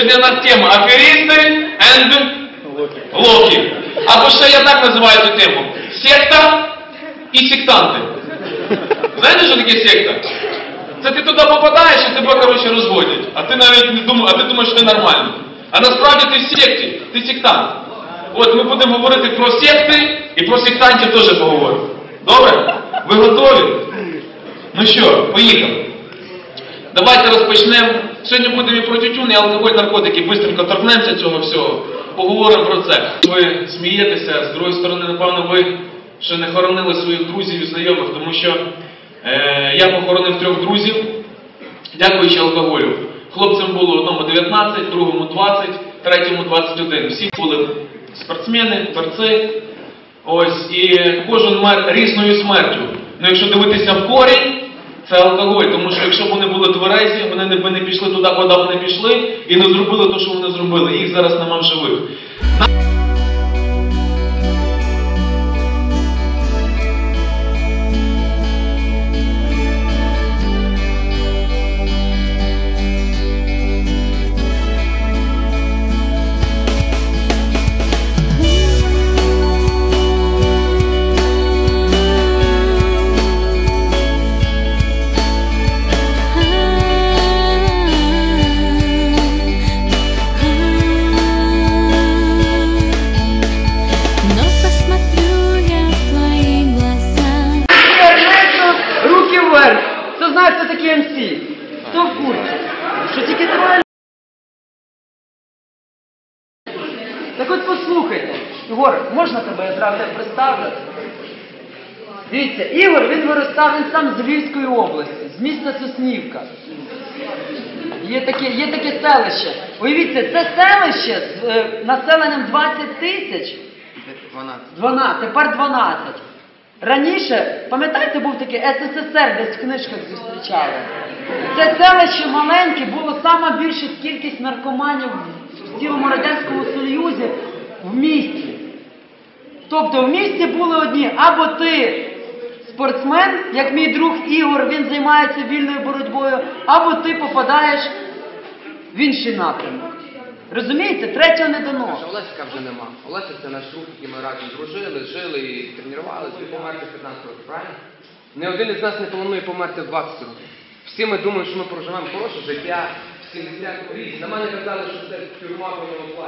Сьогодні у нас тема аферисти and локи. Або ще я так називаю цю тему. Секта і сектанти. Знаєте, що таке секта? Це ти туди попадаєш і тебе, коротше, розводять. А ти навіть не думаєш, а ти думаєш, що ти нормально. А насправді ти в секті, ти сектант. От ми будемо говорити про секти і про сектантів теж поговоримо. Добре? Ви готові? Ну що, поїхали. Давайте розпочнемо. Сьогодні будемо і про тютюн, і алкоголь, наркотики. Бистренько торкнемося цього всього. Поговоримо про це. Ви смієтеся, з другої сторони, напевно, ви ще не хоронили своїх друзів і знайомих, тому що е, я похоронив трьох друзів, дякуючи алкоголю. Хлопцям було одному 19, другому 20, третьому 21. Всі були спортсмени, борці. Ось, і кожен мер різною смертю. Ну, якщо дивитися в корінь, це алкоголь, тому що якщо б вони були тверезі, вони не б не пішли туди, куди вони пішли, і не зробили те, що вони зробили. Їх зараз нема в живих. Представлю? Дивіться, Ігор, він виростав, він сам з Львівської області, з міста Соснівка. Є таке, є таке селище. Уявіться, це селище з е, населенням 20 тисяч 12. 12, тепер 12. Раніше, пам'ятаєте, був такий СССР, десь в книжках зустрічали. Це селище маленьке, було сама більша кількість наркоманів в цілому Радянському Союзі в місті. Тобто в місті були одні, або ти спортсмен, як мій друг Ігор, він займається вільною боротьбою, або ти попадаєш в інший напрямок. Розумієте? Третього не дано. Що Олесика вже нема. Олесик це наш друг, який ми разом дружили, жили і тренувалися, він померти 15 років, правильно? Ні один із нас не планує померти в 20 років. Всі ми думаємо, що ми проживемо хороше життя, в 70 років. На мене казали, що це тюрма по ньому.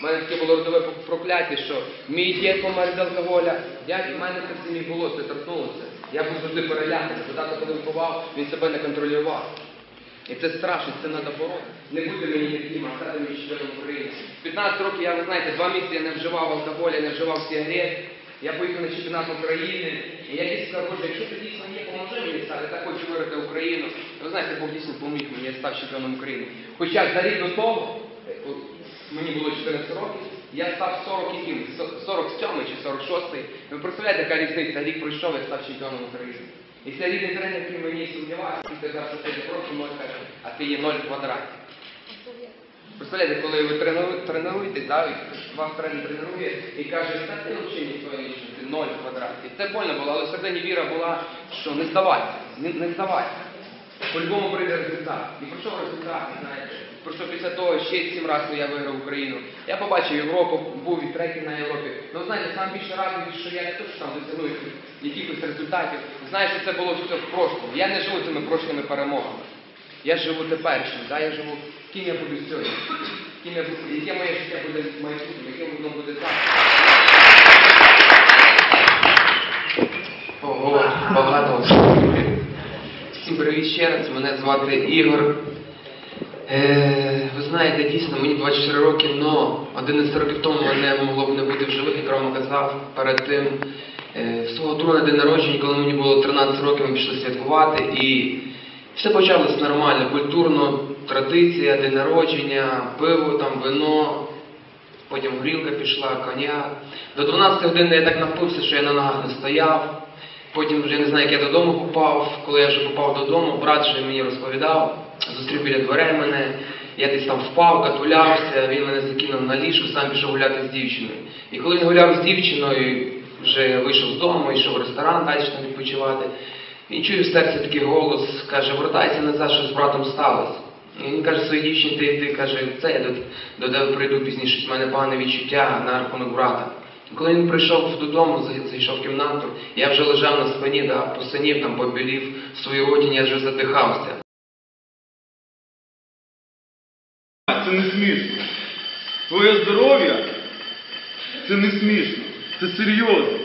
У мене таке було родове прокляття, що мій дід помер від алкоголя, дядь, в мене це в сім'ї було, це торкнулося. Я був завжди переляканий, бо тато, коли вбивав, він себе не контролював. І це страшно, це треба боротися. Не бути мені таким, а стати мені членом України. 15 років, я, ви знаєте, два місяці я не вживав алкоголь, я не вживав сигарет. Я поїхав на чемпіонат України. І я дійсно сказав, Боже, якщо ти дійсно є, поможи мені стати, так хочу виграти Україну. Ви знаєте, Бог дійсно поміг мені, я став чемпіоном України. Хоча за рік до того, мені було 14 років, я став 40 яким, 47 чи 46. Ви представляєте, яка різниця? Рік пройшов, я став чемпіоном України. І цей рідний тренер, який мені сумнівався, він сказав, що ти просто ноль каже, а ти є ноль квадратів. Представляєте, коли ви трену- тренуєтесь, да, і вас тренер тренує і каже, та ти взагалі ніхто що ти ноль квадратів. Це больно було, але всередині віра була, що не здавайся, не, не здавайся. По-любому прийде результат. І пройшов результат, знаєте. Пройшов після того ще сім разів я виграв Україну. Я побачив Європу, був і третій на Європі. Ну знаєте, сам більше радий, що я не то, що там досягну якихось- результатів. Знаю, що це було все в прошлому. Я не живу цими прошлими перемогами. Я живу теперішнім, да? я живу, ким я буду сьогодні. Ким я буду, яке моє життя буде майбутнє, яке воно буде завтра. Ого, багато. Всім привіт ще раз, мене звати Ігор. Е, ви знаєте, дійсно, мені 24 роки, але 11 років тому мене могло б не бути в живих, як Рома казав, перед тим. Е, свого друга день народження, коли мені було 13 років, ми пішли святкувати і все почалось нормально, культурно, традиція, день народження, пиво, там, вино, потім горілка пішла, коня. До 12 години я так напився, що я на ногах не стояв. Потім вже не знаю, як я додому попав. Коли я вже попав додому, брат вже мені розповідав, зустрів біля дверей мене. Я десь там впав, катулявся, він мене закинув на ліжку, сам пішов гуляти з дівчиною. І коли він гуляв з дівчиною, вже вийшов з дому, йшов в ресторан далі там відпочивати. Він чує в серці такий голос, каже, вертайся назад, що з братом сталося. І він каже своїй дівчині, ти, ти каже, це я до, тебе прийду пізніше, в мене погане відчуття на рахунок брата. Коли він прийшов додому, зайшов в кімнату, я вже лежав на спині, да, посинів, там побілів в своїй я вже задихався. Не смішно. Твоє здоров'я це не смішно. Це серйозно.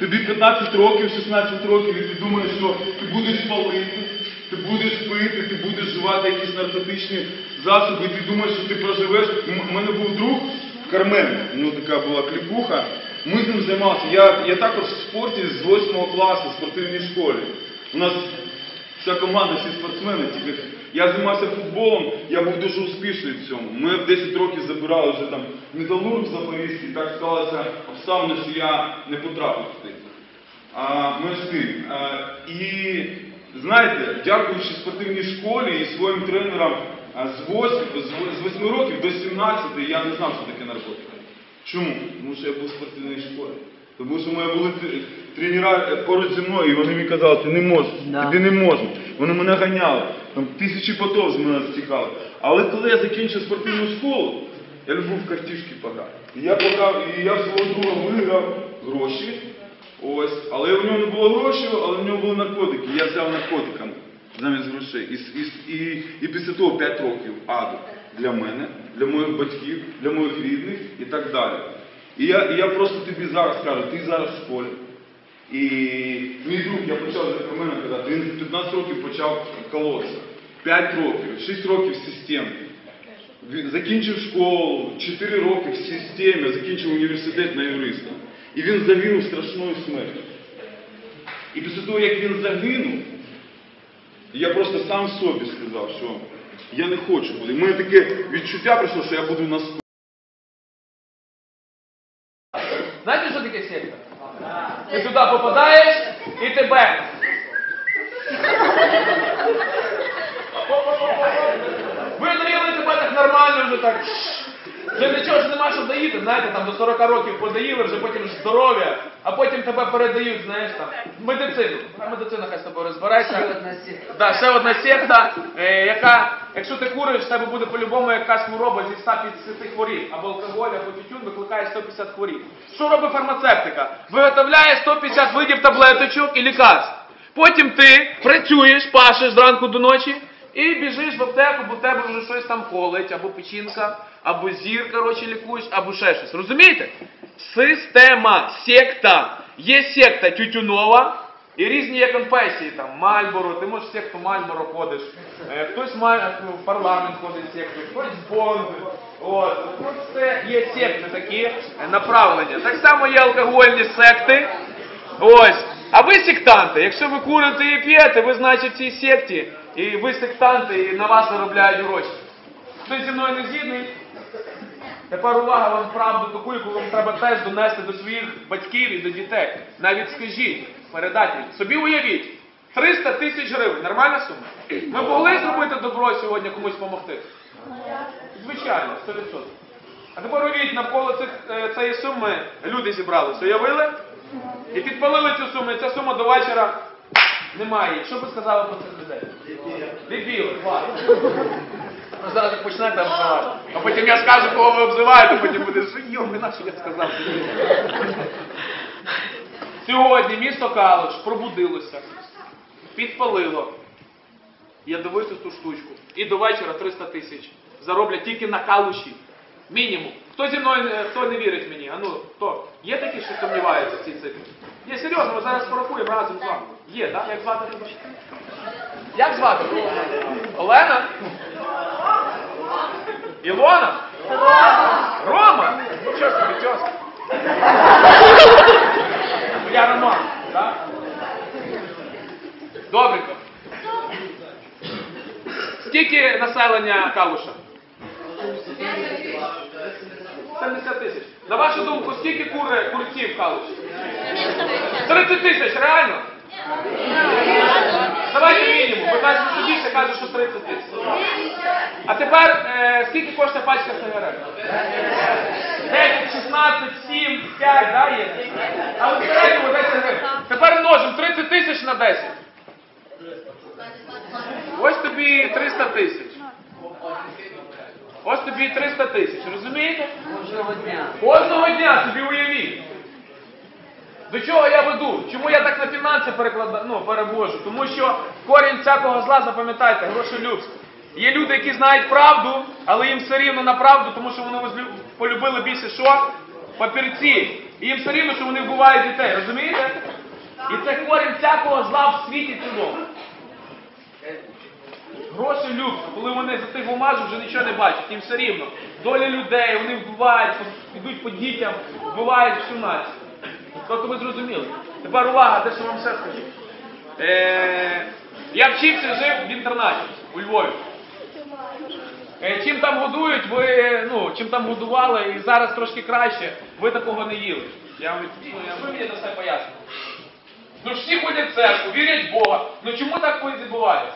Тобі 15 років, 16 років, і ти думаєш, що ти будеш палити, ти будеш пити, ти будеш вживати якісь наркотичні засоби, і ти думаєш, що ти проживеш. У мене був друг Кармен, у нього така була кліпуха. Ми з ним займалися. Я, я також в спорті з 8 класу, в спортивній школі. У нас Вся команда, всі спортсмени, тільки я займався футболом, я був дуже успішний в цьому. Ми в 10 років забирали вже там металург Запорізький, так сталося обставини, що я не потрапив туди. А, ми тим. А, і знаєте, дякуючи спортивній школі і своїм тренерам, з 8, з 8 років до 17 я не знав, що таке наркотики. Чому? Тому що я був в спортивній школі. Тому що в були тр- тренера е, поруч зі мною, і вони мені казали, ти не можеш, Да. тобі не можна. Вони мене ганяли. Там тисячі потов з мене стікали. Але коли я закінчив спортивну школу, я любив в картішки пограти. І я пограв, і я в свого друга виграв гроші. Ось, але в нього не було грошей, але в нього були наркотики. Я взяв наркотиками замість грошей. І, і, і, і після того 5 років аду для мене, для моїх батьків, для моїх рідних і так далі. І я, і я просто тобі зараз кажу, ти зараз в школі. І мій друг, я почав про мене казати, він 15 років почав колотися. 5 років, 6 років системно. Він закінчив школу, 4 роки в системі, закінчив університет на юриста. І він загинув страшною смертю. І після того, як він загинув, я просто сам собі сказав, що я не хочу бути. У мене таке відчуття прийшло, що я буду наступний. Знаєте, що таке секта? Ти туди попадаєш і тебе. Видріли тебе так нормально вже так. Вже нічого ж нема, що доїти, знаєте, там до 40 років подаїли, вже потім здоров'я, а потім тебе передають, знаєш там, в медицину. А медицина хай з тобою розбирається. Да, ще одна секта, е, яка, якщо ти куриш, в тебе буде по-любому якась хвороба зі 150 хворіб. Або алкоголь, або тютюн викликає 150 хворіб. Що робить фармацевтика? Виготовляє 150 видів таблеточок і лікарств. Потім ти працюєш, пашеш зранку до ночі і біжиш в аптеку, бо в тебе вже щось там колить, або печінка, або зір, коротше, лікуєш, або ще щось. Розумієте? Система, секта. Є секта тютюнова, і різні є конфесії, там Мальборо, ти можеш секту Мальборо ходиш, е, хтось має в парламент ходить в секту, хтось в Бонд. От, це є секти такі е, направлення. Так само є алкогольні секти. Ось. А ви сектанти, якщо ви курите і п'єте, ви значить в цій секті, і ви сектанти, і на вас заробляють гроші. Хтось зі мною не згідний? Тепер увага вам правду таку, яку вам треба теж донести до своїх батьків і до дітей. Навіть скажіть, передайте. Собі уявіть, 300 тисяч гривень, нормальна сума? Ми могли зробити добро сьогодні комусь допомогти? Звичайно, 100%. А тепер уявіть, навколо цих, е, цієї суми люди зібралися, уявили? І підпалили цю суму, і ця сума до вечора немає. Що би сказали про цих людей? Дебіли, клас. Ну, зараз як почнете обзивати. А потім я скажу, кого ви обзиваєте, потім буде, йоми, на я сказав. Сьогодні місто Калуш пробудилося, підпалило ядовиту ту штучку. І до вечора 300 тисяч. Зароблять тільки на калуші. Мінімум. Хто зі мною, хто не вірить мені? А ну, хто? Є такі, що сумніваються в цій цифрі? Є, серйозно, ми зараз порахуємо разом з вами. Є, так? Як звати тебе? Як звати? Олена? Ілона? Рома? Ну, Що собі, тьоска? Я Роман, так? Добренько. Скільки населення Калуша? 70 тисяч. На вашу думку, скільки кури курців в Калуші? 30 тисяч, реально? Давайте мінімум. Ви кажете, що більше кажуть, що 30 тисяч. А тепер е, скільки коштує пачка сигарет? 10, 16, 7, 5, да, є? Але в середньому 10 гривень. Тепер множимо 30 тисяч на 10. Ось тобі 300 тисяч. Ось тобі 300 тисяч, розумієте? Кожного дня. Кожного дня собі уявіть. До чого я веду? Чому я так на фінанси перекладаю, ну, перевожу? Тому що корінь всякого зла, запам'ятайте, грошелюбство. Є люди, які знають правду, але їм все рівно на правду, тому що вони полюбили більше що? Папірці. І їм все рівно, що вони вбивають дітей, розумієте? І це корінь всякого зла в світі цілому. Гроші любство, коли вони за тих бумажок вже нічого не бачать, їм все рівно. Доля людей, вони вбивають, йдуть по дітям, вбивають всю націю. Тобто ви зрозуміли. Тепер увага, те, що вам ще скажу. Е, я вчився, жив в інтернаті у Львові. Е, чим там годують, ви, ну, чим там годували, і зараз трошки краще, ви такого не їли. Я вам, ну, я, мені це все пояснюєте. Ну ж всі ходять в церкву, вірять в Бога. Ну чому так відбувається?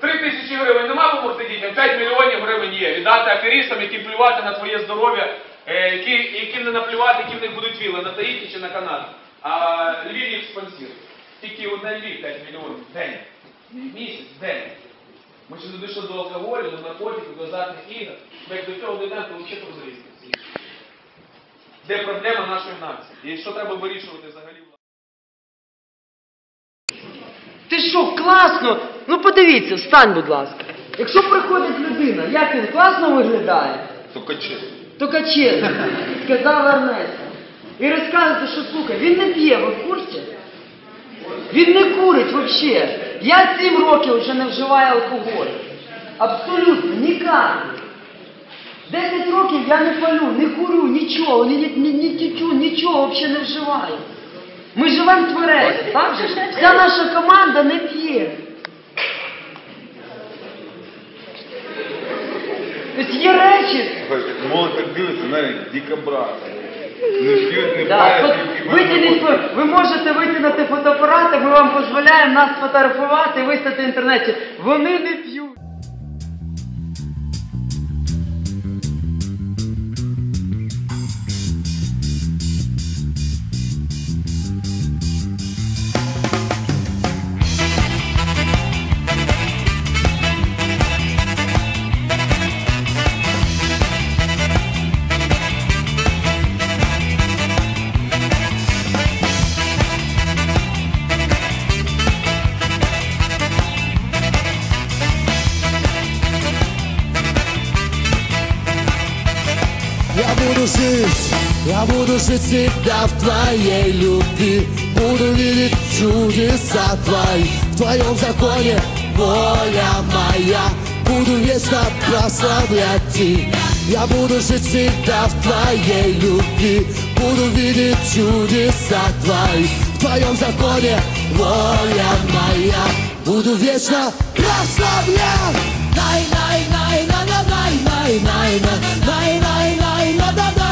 Три тисячі гривень нема помогти дітям, 5 мільйонів гривень є. Віддати аферістам, яким плювати на твоє здоров'я, е, які, яким не наплювати, які в них будуть віли, на Таїті чи на Канаді. А Львів їх спонсір. Тільки одне Львів 5 мільйонів. День. Місяць, день. Ми ще не дійшли до алкоголю, до наркотиків, до азартних ігор. Ми як до цього дійдемо, то взагалі прозрісти. Де проблема нашої нації? І що треба вирішувати взагалі? Ти що, класно? Ну подивіться, встань, будь ласка. Якщо приходить людина, як він класно виглядає? Тільки чесно. Тільки чесно, сказав Ернест. І розказуєте, що слухай, він не п'є, ви в курсі? Він не курить взагалі. Я сім років вже не вживаю алкоголь. Абсолютно, ніяк. Десять років я не палю, не курю, нічого, ні, ні, ні, ні тютю, нічого взагалі не вживаю. Ми живемо тверезо, так же? Вся наша команда не п'є. Тобто є речі, Молодь так дивиться, навіть дикобраз. Не п'ють, не Да, пають. Витягніть ви можете витягнути фотоапарати, ми вам дозволяємо нас фотографувати, виставити в інтернеті. Вони не п'ють. Я буду жить всегда в твоей любви. Буду видеть чудеса твои. В твоем законе воля моя. Буду вечно прославлять тебя. Я буду жить всегда в твоей любви. Буду видеть чудеса твои. В твоем законе воля моя. Буду вечно прославлять. Най най най най най най най най най най най най най най